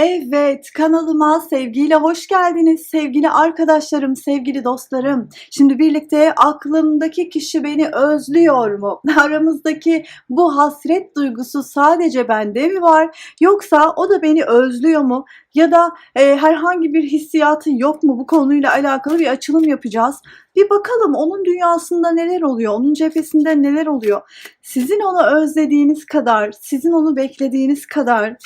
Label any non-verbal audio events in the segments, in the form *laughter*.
Evet, kanalıma sevgiyle hoş geldiniz sevgili arkadaşlarım, sevgili dostlarım. Şimdi birlikte aklımdaki kişi beni özlüyor mu? *laughs* Aramızdaki bu hasret duygusu sadece bende mi var? Yoksa o da beni özlüyor mu? Ya da e, herhangi bir hissiyatı yok mu? Bu konuyla alakalı bir açılım yapacağız. Bir bakalım onun dünyasında neler oluyor? Onun cephesinde neler oluyor? Sizin onu özlediğiniz kadar, sizin onu beklediğiniz kadar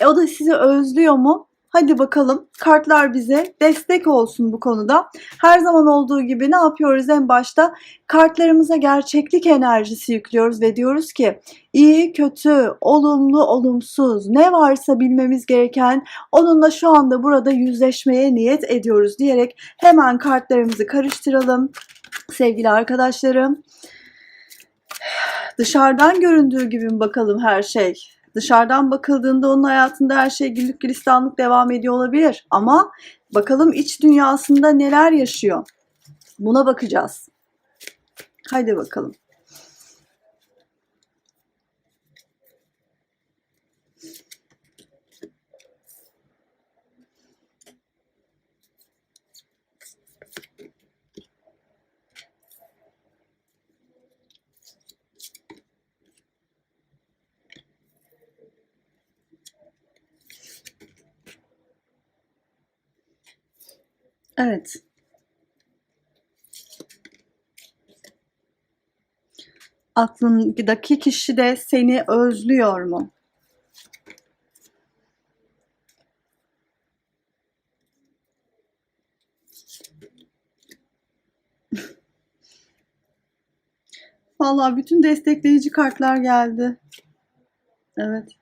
e, o da sizi özlüyor mu? Hadi bakalım kartlar bize destek olsun bu konuda. Her zaman olduğu gibi ne yapıyoruz en başta? Kartlarımıza gerçeklik enerjisi yüklüyoruz ve diyoruz ki iyi, kötü, olumlu, olumsuz ne varsa bilmemiz gereken onunla şu anda burada yüzleşmeye niyet ediyoruz diyerek hemen kartlarımızı karıştıralım sevgili arkadaşlarım. Dışarıdan göründüğü gibi bakalım her şey? Dışarıdan bakıldığında onun hayatında her şey güllük gülistanlık devam ediyor olabilir. Ama bakalım iç dünyasında neler yaşıyor? Buna bakacağız. Haydi bakalım. Evet. Aklındaki kişi de seni özlüyor mu? *laughs* Vallahi bütün destekleyici kartlar geldi. Evet.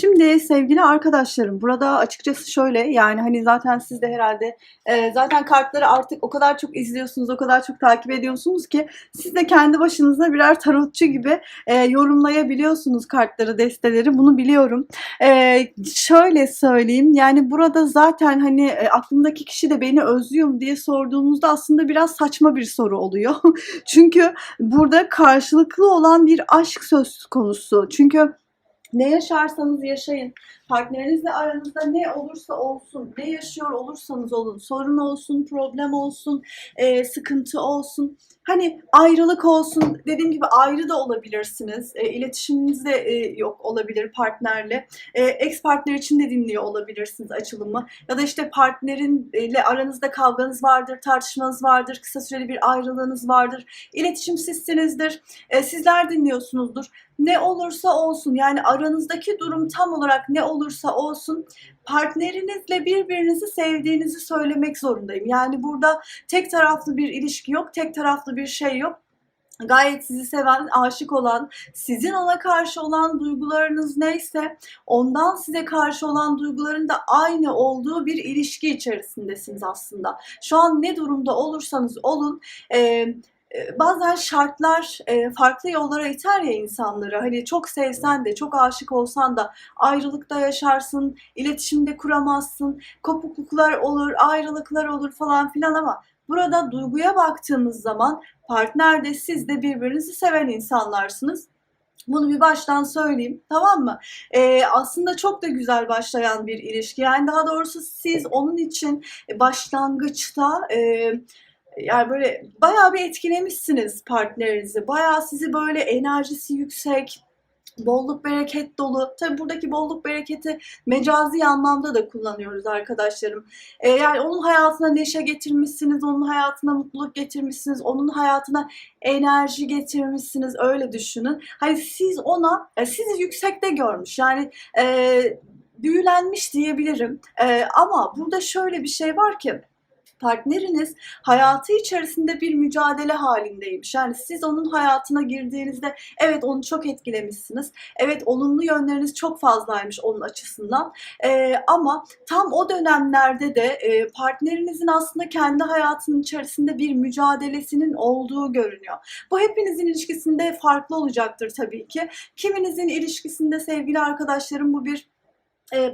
Şimdi sevgili arkadaşlarım burada açıkçası şöyle yani hani zaten siz de herhalde e, zaten kartları artık o kadar çok izliyorsunuz o kadar çok takip ediyorsunuz ki siz de kendi başınıza birer tarotçu gibi e, yorumlayabiliyorsunuz kartları desteleri bunu biliyorum. E, şöyle söyleyeyim yani burada zaten hani e, aklımdaki kişi de beni özlüyor mu diye sorduğumuzda aslında biraz saçma bir soru oluyor. *laughs* Çünkü burada karşılıklı olan bir aşk söz konusu. Çünkü ne yaşarsanız yaşayın. Partnerinizle aranızda ne olursa olsun, ne yaşıyor olursanız olun, sorun olsun, problem olsun, e, sıkıntı olsun. Hani ayrılık olsun, dediğim gibi ayrı da olabilirsiniz. E, iletişiminiz de e, yok olabilir partnerle. E, ex partner için de dinliyor olabilirsiniz açılımı. Ya da işte partnerinle aranızda kavganız vardır, tartışmanız vardır, kısa süreli bir ayrılığınız vardır. İletişimsizsinizdir, e, sizler dinliyorsunuzdur ne olursa olsun yani aranızdaki durum tam olarak ne olursa olsun partnerinizle birbirinizi sevdiğinizi söylemek zorundayım. Yani burada tek taraflı bir ilişki yok, tek taraflı bir şey yok gayet sizi seven, aşık olan, sizin ona karşı olan duygularınız neyse ondan size karşı olan duyguların da aynı olduğu bir ilişki içerisindesiniz aslında. Şu an ne durumda olursanız olun e, bazen şartlar farklı yollara iter ya insanları. Hani çok sevsen de, çok aşık olsan da ayrılıkta yaşarsın, iletişimde kuramazsın, kopukluklar olur, ayrılıklar olur falan filan ama burada duyguya baktığımız zaman partner de siz de birbirinizi seven insanlarsınız. Bunu bir baştan söyleyeyim tamam mı? Ee, aslında çok da güzel başlayan bir ilişki. Yani daha doğrusu siz onun için başlangıçta... E, yani böyle bayağı bir etkilemişsiniz partnerinizi. Bayağı sizi böyle enerjisi yüksek, bolluk bereket dolu. Tabi buradaki bolluk bereketi mecazi anlamda da kullanıyoruz arkadaşlarım. Ee, yani onun hayatına neşe getirmişsiniz, onun hayatına mutluluk getirmişsiniz, onun hayatına enerji getirmişsiniz öyle düşünün. Hani siz ona, e, sizi yüksekte görmüş. Yani e, büyülenmiş diyebilirim. E, ama burada şöyle bir şey var ki partneriniz hayatı içerisinde bir mücadele halindeymiş. Yani siz onun hayatına girdiğinizde evet onu çok etkilemişsiniz. Evet olumlu yönleriniz çok fazlaymış onun açısından. Ee, ama tam o dönemlerde de e, partnerinizin aslında kendi hayatının içerisinde bir mücadelesinin olduğu görünüyor. Bu hepinizin ilişkisinde farklı olacaktır tabii ki. Kiminizin ilişkisinde sevgili arkadaşlarım bu bir e,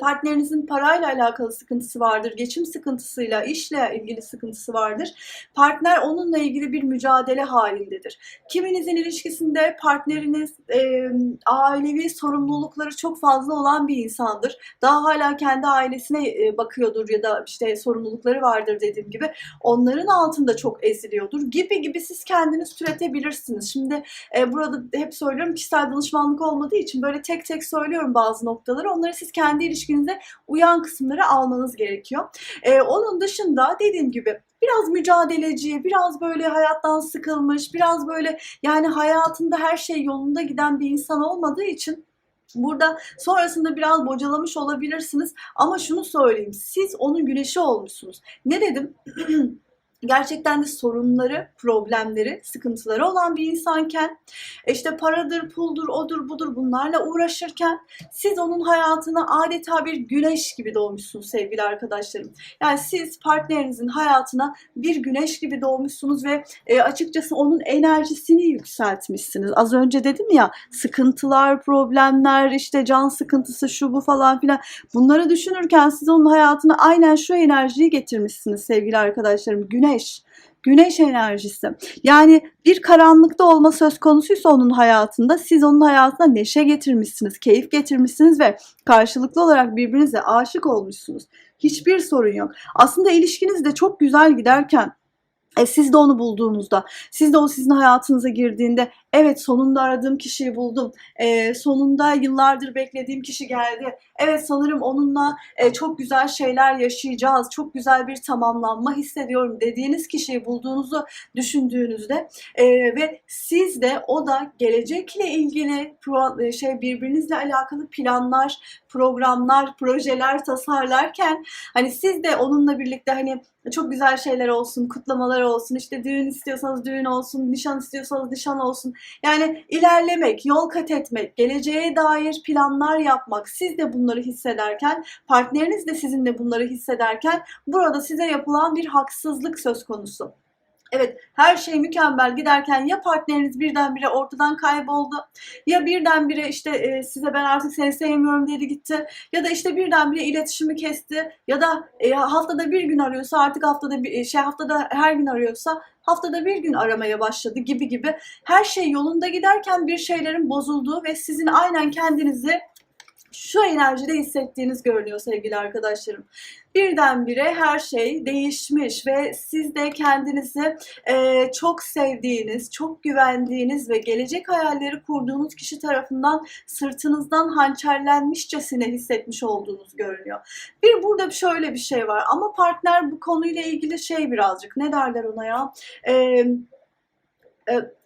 partnerinizin parayla alakalı sıkıntısı vardır, geçim sıkıntısıyla, işle ilgili sıkıntısı vardır. Partner onunla ilgili bir mücadele halindedir. Kiminizin ilişkisinde partneriniz e, ailevi sorumlulukları çok fazla olan bir insandır. Daha hala kendi ailesine e, bakıyordur ya da işte sorumlulukları vardır dediğim gibi. Onların altında çok eziliyordur gibi gibi siz kendiniz türetebilirsiniz. Şimdi e, burada hep söylüyorum kişisel danışmanlık olmadığı için böyle tek tek söylüyorum bazı noktaları. Onları siz kendi ilişkinize uyan kısımları almanız gerekiyor. Ee, onun dışında dediğim gibi biraz mücadeleci, biraz böyle hayattan sıkılmış, biraz böyle yani hayatında her şey yolunda giden bir insan olmadığı için Burada sonrasında biraz bocalamış olabilirsiniz ama şunu söyleyeyim siz onun güneşi olmuşsunuz. Ne dedim? *clears throat* gerçekten de sorunları, problemleri, sıkıntıları olan bir insanken işte paradır, puldur, odur, budur bunlarla uğraşırken siz onun hayatına adeta bir güneş gibi doğmuşsunuz sevgili arkadaşlarım. Yani siz partnerinizin hayatına bir güneş gibi doğmuşsunuz ve e, açıkçası onun enerjisini yükseltmişsiniz. Az önce dedim ya sıkıntılar, problemler, işte can sıkıntısı şu bu falan filan bunları düşünürken siz onun hayatına aynen şu enerjiyi getirmişsiniz sevgili arkadaşlarım. Güneş güneş enerjisi. Yani bir karanlıkta olma söz konusuysa onun hayatında siz onun hayatına neşe getirmişsiniz, keyif getirmişsiniz ve karşılıklı olarak birbirinize aşık olmuşsunuz. Hiçbir sorun yok. Aslında ilişkiniz de çok güzel giderken e, siz de onu bulduğunuzda, siz de o sizin hayatınıza girdiğinde evet sonunda aradığım kişiyi buldum, e, sonunda yıllardır beklediğim kişi geldi, evet sanırım onunla e, çok güzel şeyler yaşayacağız, çok güzel bir tamamlanma hissediyorum dediğiniz kişiyi bulduğunuzu düşündüğünüzde e, ve siz de o da gelecekle ilgili e, şey birbirinizle alakalı planlar, programlar, projeler tasarlarken hani siz de onunla birlikte hani çok güzel şeyler olsun, kutlamalar olsun, işte düğün istiyorsanız düğün olsun, nişan istiyorsanız nişan olsun. Yani ilerlemek, yol kat etmek, geleceğe dair planlar yapmak, siz de bunları hissederken, partneriniz de sizinle bunları hissederken burada size yapılan bir haksızlık söz konusu. Evet her şey mükemmel giderken ya partneriniz birdenbire ortadan kayboldu ya birdenbire işte e, size ben artık seni sevmiyorum dedi gitti ya da işte birdenbire iletişimi kesti ya da e, haftada bir gün arıyorsa artık haftada bir şey haftada her gün arıyorsa haftada bir gün aramaya başladı gibi gibi. Her şey yolunda giderken bir şeylerin bozulduğu ve sizin aynen kendinizi şu enerjide hissettiğiniz görünüyor sevgili arkadaşlarım. Birdenbire her şey değişmiş ve siz de kendinizi e, çok sevdiğiniz, çok güvendiğiniz ve gelecek hayalleri kurduğunuz kişi tarafından sırtınızdan hançerlenmişçesine hissetmiş olduğunuz görünüyor. Bir burada şöyle bir şey var ama partner bu konuyla ilgili şey birazcık ne derler ona ya? Eee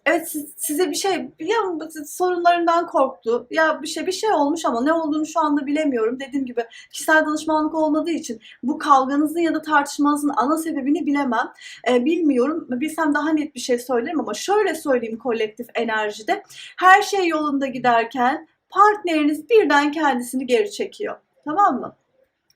Evet siz, size bir şey ya sorunlarından korktu ya bir şey bir şey olmuş ama ne olduğunu şu anda bilemiyorum. Dediğim gibi kişisel danışmanlık olmadığı için bu kavganızın ya da tartışmanızın ana sebebini bilemem. E, bilmiyorum. Bilsem daha net bir şey söylerim ama şöyle söyleyeyim kolektif enerjide. Her şey yolunda giderken partneriniz birden kendisini geri çekiyor. Tamam mı?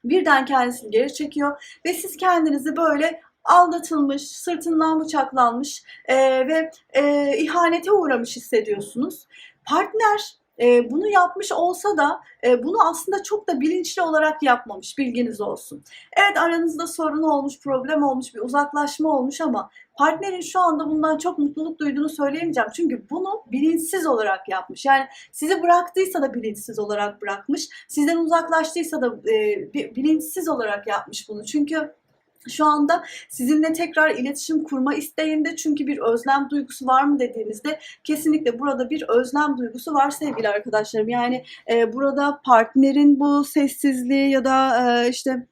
birden kendisini geri çekiyor ve siz kendinizi böyle aldatılmış, sırtından bıçaklanmış e, ve e, ihanete uğramış hissediyorsunuz. Partner e, bunu yapmış olsa da e, bunu aslında çok da bilinçli olarak yapmamış bilginiz olsun. Evet aranızda sorun olmuş, problem olmuş, bir uzaklaşma olmuş ama partnerin şu anda bundan çok mutluluk duyduğunu söyleyemeyeceğim. Çünkü bunu bilinçsiz olarak yapmış. Yani sizi bıraktıysa da bilinçsiz olarak bırakmış. Sizden uzaklaştıysa da e, bilinçsiz olarak yapmış bunu. Çünkü şu anda sizinle tekrar iletişim kurma isteğinde çünkü bir özlem duygusu var mı dediğimizde kesinlikle burada bir özlem duygusu var sevgili arkadaşlarım. Yani e, burada partnerin bu sessizliği ya da e, işte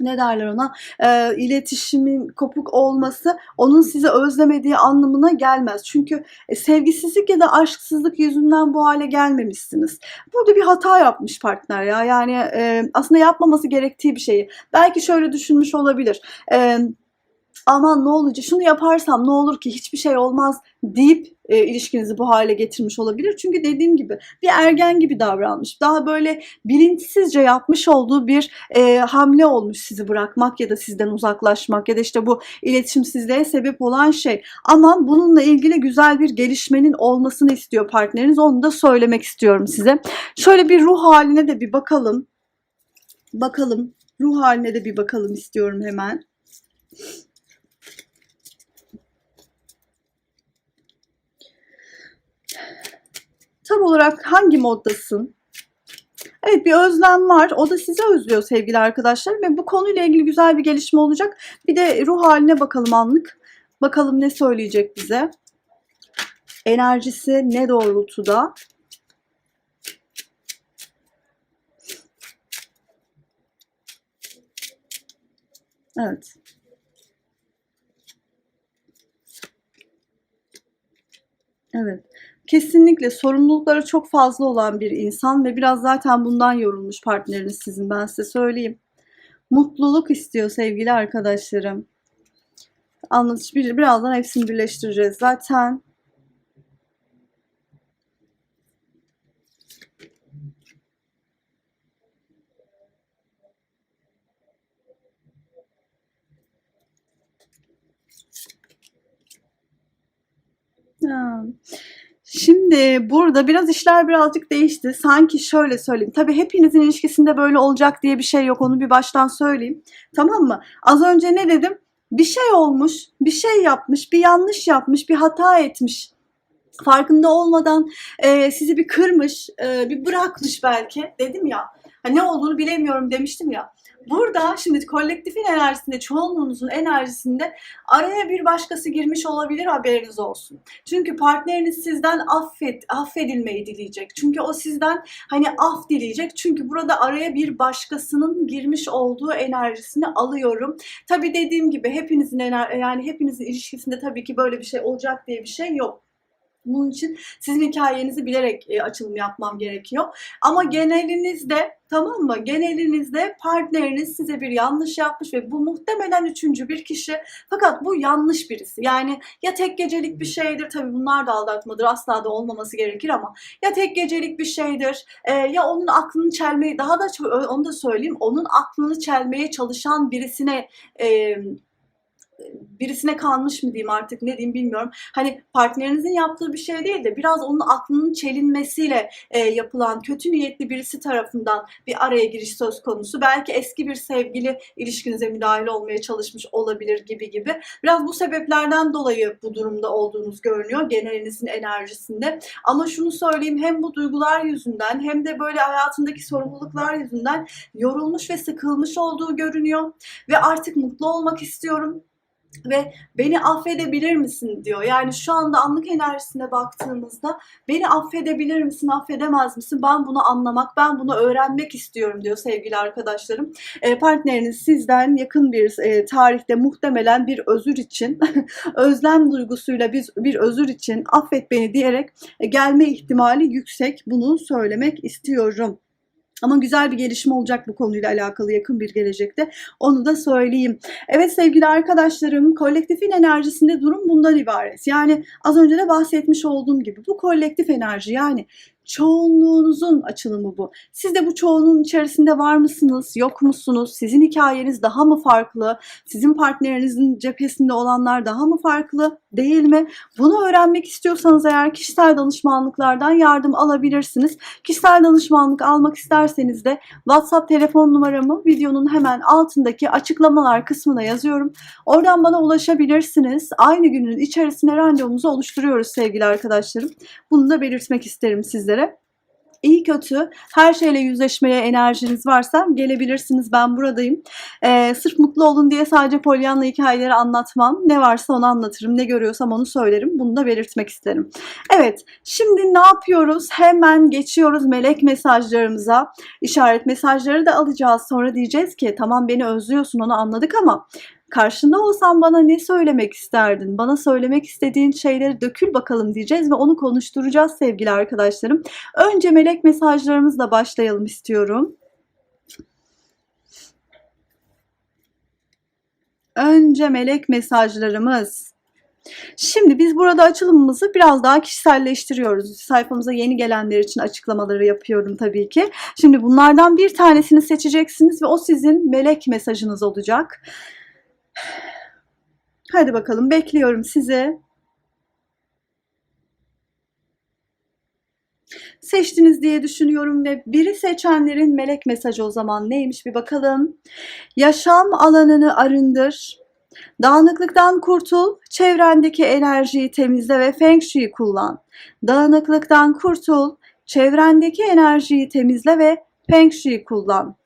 ne derler ona e, iletişimin kopuk olması onun sizi özlemediği anlamına gelmez. Çünkü e, sevgisizlik ya da aşksızlık yüzünden bu hale gelmemişsiniz. Burada bir hata yapmış partner ya yani e, aslında yapmaması gerektiği bir şeyi. Belki şöyle düşünmüş olabilir. E, aman ne olacak şunu yaparsam ne olur ki hiçbir şey olmaz deyip e, ilişkinizi bu hale getirmiş olabilir. Çünkü dediğim gibi bir ergen gibi davranmış. Daha böyle bilinçsizce yapmış olduğu bir e, hamle olmuş sizi bırakmak ya da sizden uzaklaşmak ya da işte bu iletişimsizliğe sebep olan şey. Ama bununla ilgili güzel bir gelişmenin olmasını istiyor partneriniz. Onu da söylemek istiyorum size. Şöyle bir ruh haline de bir bakalım. bakalım. Ruh haline de bir bakalım istiyorum hemen. Tam olarak hangi moddasın? Evet bir özlem var. O da sizi özlüyor sevgili arkadaşlar. Ve bu konuyla ilgili güzel bir gelişme olacak. Bir de ruh haline bakalım anlık. Bakalım ne söyleyecek bize. Enerjisi ne doğrultuda? Evet. Evet. Kesinlikle sorumlulukları çok fazla olan bir insan ve biraz zaten bundan yorulmuş partneriniz sizin ben size söyleyeyim. Mutluluk istiyor sevgili arkadaşlarım. Anlatış bir, birazdan hepsini birleştireceğiz. Zaten Ha. Şimdi burada biraz işler birazcık değişti. Sanki şöyle söyleyeyim. Tabii hepinizin ilişkisinde böyle olacak diye bir şey yok. Onu bir baştan söyleyeyim. Tamam mı? Az önce ne dedim? Bir şey olmuş, bir şey yapmış, bir yanlış yapmış, bir hata etmiş. Farkında olmadan e, sizi bir kırmış, e, bir bırakmış belki. Dedim ya. Ha, ne olduğunu bilemiyorum demiştim ya. Burada şimdi kolektifin enerjisinde, çoğunluğunuzun enerjisinde araya bir başkası girmiş olabilir haberiniz olsun. Çünkü partneriniz sizden affet, affedilmeyi dileyecek. Çünkü o sizden hani af dileyecek. Çünkü burada araya bir başkasının girmiş olduğu enerjisini alıyorum. Tabii dediğim gibi hepinizin yani hepinizin ilişkisinde tabii ki böyle bir şey olacak diye bir şey yok. Bunun için sizin hikayenizi bilerek e, açılım yapmam gerekiyor. Ama genelinizde tamam mı? Genelinizde partneriniz size bir yanlış yapmış ve bu muhtemelen üçüncü bir kişi. Fakat bu yanlış birisi. Yani ya tek gecelik bir şeydir. Tabii bunlar da aldatmadır. Asla da olmaması gerekir ama ya tek gecelik bir şeydir. e, ya onun aklını çelmeyi daha da onu da söyleyeyim. Onun aklını çelmeye çalışan birisine e, birisine kalmış mı diyeyim artık ne diyeyim bilmiyorum. Hani partnerinizin yaptığı bir şey değil de biraz onun aklının çelinmesiyle e, yapılan kötü niyetli birisi tarafından bir araya giriş söz konusu. Belki eski bir sevgili ilişkinize müdahale olmaya çalışmış olabilir gibi gibi. Biraz bu sebeplerden dolayı bu durumda olduğunuz görünüyor genelinizin enerjisinde. Ama şunu söyleyeyim hem bu duygular yüzünden hem de böyle hayatındaki sorumluluklar yüzünden yorulmuş ve sıkılmış olduğu görünüyor. Ve artık mutlu olmak istiyorum ve beni affedebilir misin diyor. Yani şu anda anlık enerjisine baktığımızda beni affedebilir misin, affedemez misin? Ben bunu anlamak, ben bunu öğrenmek istiyorum diyor sevgili arkadaşlarım. E, partneriniz sizden yakın bir e, tarihte muhtemelen bir özür için, *laughs* özlem duygusuyla bir, bir özür için affet beni diyerek gelme ihtimali yüksek. Bunu söylemek istiyorum. Ama güzel bir gelişme olacak bu konuyla alakalı yakın bir gelecekte. Onu da söyleyeyim. Evet sevgili arkadaşlarım, kolektifin enerjisinde durum bundan ibaret. Yani az önce de bahsetmiş olduğum gibi bu kolektif enerji yani çoğunluğunuzun açılımı bu. Siz de bu çoğunluğun içerisinde var mısınız, yok musunuz? Sizin hikayeniz daha mı farklı? Sizin partnerinizin cephesinde olanlar daha mı farklı? Değil mi? Bunu öğrenmek istiyorsanız eğer kişisel danışmanlıklardan yardım alabilirsiniz. Kişisel danışmanlık almak isterseniz de WhatsApp telefon numaramı videonun hemen altındaki açıklamalar kısmına yazıyorum. Oradan bana ulaşabilirsiniz. Aynı günün içerisinde randevumuzu oluşturuyoruz sevgili arkadaşlarım. Bunu da belirtmek isterim sizlere. İyi kötü her şeyle yüzleşmeye enerjiniz varsa gelebilirsiniz. Ben buradayım. Ee, sırf mutlu olun diye sadece polyanla hikayeleri anlatmam. Ne varsa onu anlatırım. Ne görüyorsam onu söylerim. Bunu da belirtmek isterim. Evet. Şimdi ne yapıyoruz? Hemen geçiyoruz melek mesajlarımıza. İşaret mesajları da alacağız. Sonra diyeceğiz ki tamam beni özlüyorsun onu anladık ama karşında olsam bana ne söylemek isterdin? Bana söylemek istediğin şeyleri dökül bakalım diyeceğiz ve onu konuşturacağız sevgili arkadaşlarım. Önce melek mesajlarımızla başlayalım istiyorum. Önce melek mesajlarımız. Şimdi biz burada açılımımızı biraz daha kişiselleştiriyoruz. Sayfamıza yeni gelenler için açıklamaları yapıyorum tabii ki. Şimdi bunlardan bir tanesini seçeceksiniz ve o sizin melek mesajınız olacak. Hadi bakalım bekliyorum sizi. Seçtiniz diye düşünüyorum ve biri seçenlerin melek mesajı o zaman neymiş bir bakalım. Yaşam alanını arındır. Dağınıklıktan kurtul, çevrendeki enerjiyi temizle ve Feng Shui kullan. Dağınıklıktan kurtul, çevrendeki enerjiyi temizle ve Feng Shui kullan.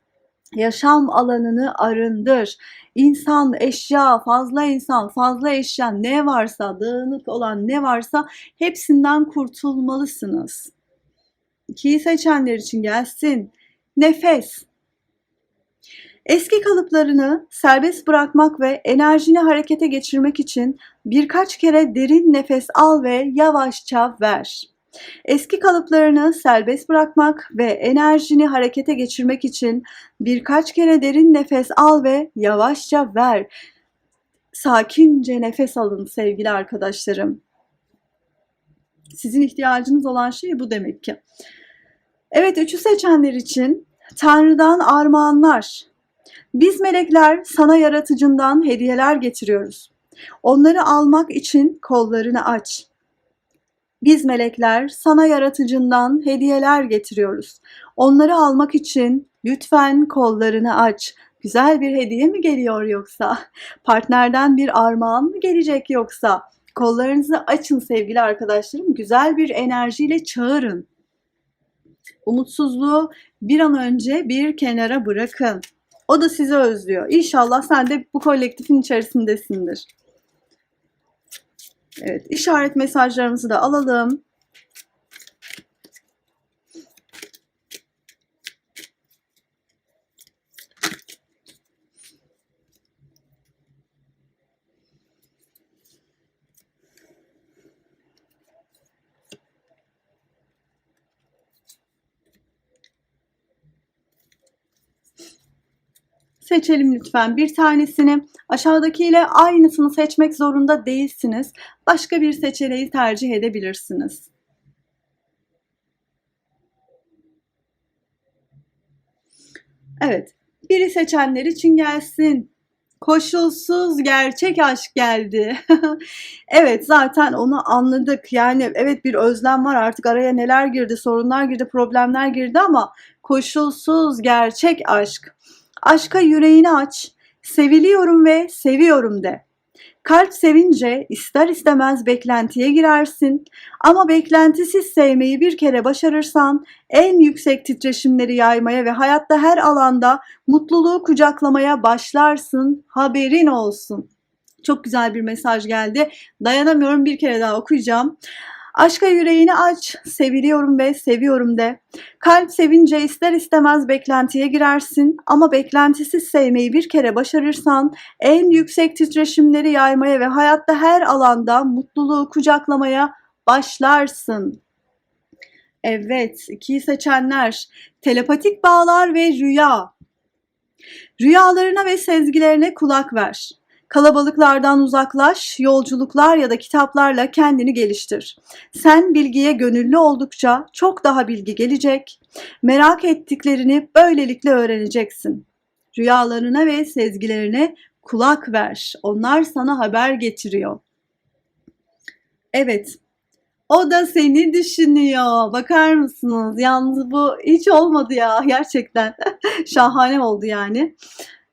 Yaşam alanını arındır. İnsan, eşya, fazla insan, fazla eşya ne varsa, dağınık olan ne varsa hepsinden kurtulmalısınız. İkiyi seçenler için gelsin. Nefes. Eski kalıplarını serbest bırakmak ve enerjini harekete geçirmek için birkaç kere derin nefes al ve yavaşça ver. Eski kalıplarını serbest bırakmak ve enerjini harekete geçirmek için birkaç kere derin nefes al ve yavaşça ver. Sakince nefes alın sevgili arkadaşlarım. Sizin ihtiyacınız olan şey bu demek ki. Evet, üçü seçenler için Tanrı'dan armağanlar. Biz melekler sana yaratıcından hediyeler getiriyoruz. Onları almak için kollarını aç. Biz melekler sana yaratıcından hediyeler getiriyoruz. Onları almak için lütfen kollarını aç. Güzel bir hediye mi geliyor yoksa? Partnerden bir armağan mı gelecek yoksa? Kollarınızı açın sevgili arkadaşlarım. Güzel bir enerjiyle çağırın. Umutsuzluğu bir an önce bir kenara bırakın. O da sizi özlüyor. İnşallah sen de bu kolektifin içerisindesindir. Evet, işaret mesajlarımızı da alalım. Seçelim lütfen bir tanesini. Aşağıdakiyle aynısını seçmek zorunda değilsiniz. Başka bir seçeneği tercih edebilirsiniz. Evet, biri seçenler için gelsin. Koşulsuz gerçek aşk geldi. *laughs* evet zaten onu anladık. Yani evet bir özlem var artık araya neler girdi, sorunlar girdi, problemler girdi ama koşulsuz gerçek aşk. Aşka yüreğini aç, seviliyorum ve seviyorum de. Kalp sevince ister istemez beklentiye girersin ama beklentisiz sevmeyi bir kere başarırsan en yüksek titreşimleri yaymaya ve hayatta her alanda mutluluğu kucaklamaya başlarsın. Haberin olsun. Çok güzel bir mesaj geldi. Dayanamıyorum bir kere daha okuyacağım. Aşka yüreğini aç, seviliyorum ve seviyorum de. Kalp sevince ister istemez beklentiye girersin ama beklentisiz sevmeyi bir kere başarırsan en yüksek titreşimleri yaymaya ve hayatta her alanda mutluluğu kucaklamaya başlarsın. Evet, ikiyi seçenler. Telepatik bağlar ve rüya. Rüyalarına ve sezgilerine kulak ver. Kalabalıklardan uzaklaş, yolculuklar ya da kitaplarla kendini geliştir. Sen bilgiye gönüllü oldukça çok daha bilgi gelecek. Merak ettiklerini böylelikle öğreneceksin. Rüyalarına ve sezgilerine kulak ver. Onlar sana haber getiriyor. Evet, o da seni düşünüyor. Bakar mısınız? Yalnız bu hiç olmadı ya gerçekten. *laughs* Şahane oldu yani.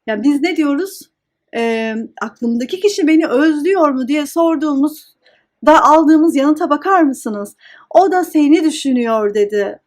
Ya biz ne diyoruz? E, aklımdaki kişi beni özlüyor mu diye sorduğumuz da aldığımız yanıta bakar mısınız? O da seni düşünüyor dedi.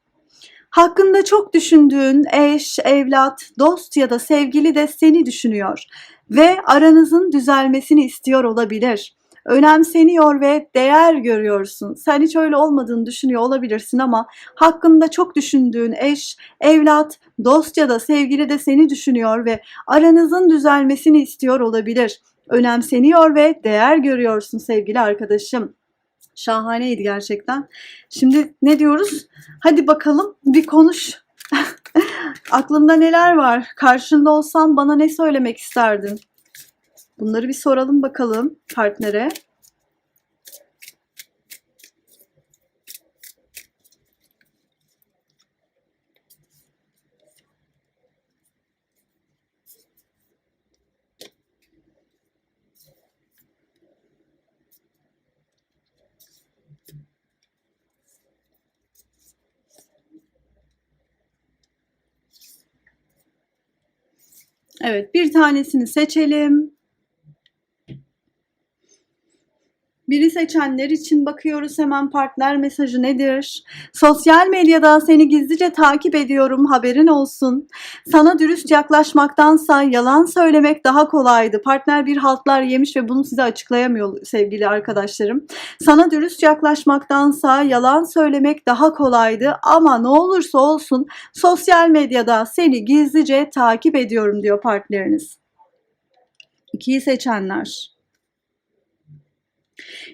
Hakkında çok düşündüğün eş, evlat, dost ya da sevgili de seni düşünüyor ve aranızın düzelmesini istiyor olabilir önemseniyor ve değer görüyorsun. Sen hiç öyle olmadığını düşünüyor olabilirsin ama hakkında çok düşündüğün eş, evlat, dost ya da sevgili de seni düşünüyor ve aranızın düzelmesini istiyor olabilir. Önemseniyor ve değer görüyorsun sevgili arkadaşım. Şahaneydi gerçekten. Şimdi ne diyoruz? Hadi bakalım bir konuş. *laughs* Aklında neler var? Karşında olsam bana ne söylemek isterdin? Bunları bir soralım bakalım partnere. Evet, bir tanesini seçelim. Biri seçenler için bakıyoruz hemen partner mesajı nedir? Sosyal medyada seni gizlice takip ediyorum haberin olsun. Sana dürüst yaklaşmaktansa yalan söylemek daha kolaydı. Partner bir haltlar yemiş ve bunu size açıklayamıyor sevgili arkadaşlarım. Sana dürüst yaklaşmaktansa yalan söylemek daha kolaydı ama ne olursa olsun sosyal medyada seni gizlice takip ediyorum diyor partneriniz. İkiyi seçenler.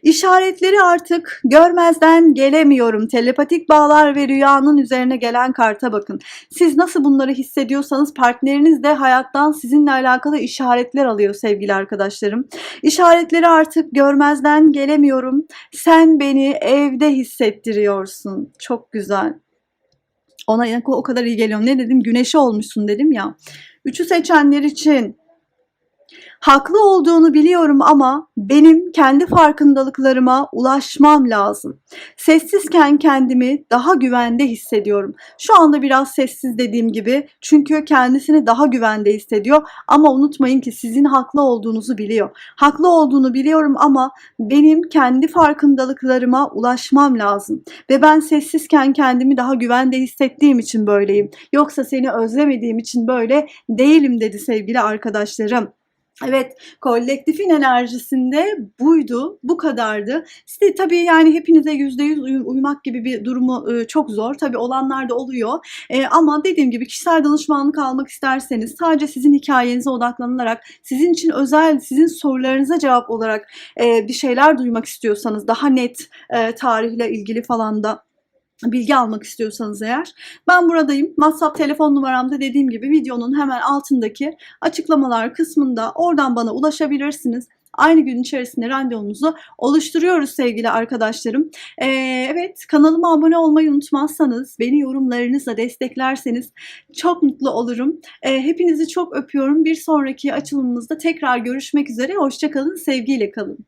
İşaretleri artık görmezden gelemiyorum. Telepatik bağlar ve rüyanın üzerine gelen karta bakın. Siz nasıl bunları hissediyorsanız partneriniz de hayattan sizinle alakalı işaretler alıyor sevgili arkadaşlarım. İşaretleri artık görmezden gelemiyorum. Sen beni evde hissettiriyorsun. Çok güzel. Ona o kadar iyi geliyor. Ne dedim? Güneşi olmuşsun dedim ya. Üçü seçenler için Haklı olduğunu biliyorum ama benim kendi farkındalıklarıma ulaşmam lazım. Sessizken kendimi daha güvende hissediyorum. Şu anda biraz sessiz dediğim gibi çünkü kendisini daha güvende hissediyor ama unutmayın ki sizin haklı olduğunuzu biliyor. Haklı olduğunu biliyorum ama benim kendi farkındalıklarıma ulaşmam lazım ve ben sessizken kendimi daha güvende hissettiğim için böyleyim. Yoksa seni özlemediğim için böyle değilim dedi sevgili arkadaşlarım. Evet, kolektifin enerjisinde buydu, bu kadardı. Size tabii yani hepinize yüzde yüz uyumak gibi bir durumu e, çok zor. Tabii olanlar da oluyor. E, ama dediğim gibi kişisel danışmanlık almak isterseniz sadece sizin hikayenize odaklanılarak, sizin için özel, sizin sorularınıza cevap olarak e, bir şeyler duymak istiyorsanız, daha net e, tarihle ilgili falan da bilgi almak istiyorsanız eğer ben buradayım. WhatsApp telefon numaramda dediğim gibi videonun hemen altındaki açıklamalar kısmında oradan bana ulaşabilirsiniz. Aynı gün içerisinde randevunuzu oluşturuyoruz sevgili arkadaşlarım. Ee, evet kanalıma abone olmayı unutmazsanız, beni yorumlarınızla desteklerseniz çok mutlu olurum. Ee, hepinizi çok öpüyorum. Bir sonraki açılımımızda tekrar görüşmek üzere. Hoşçakalın, sevgiyle kalın.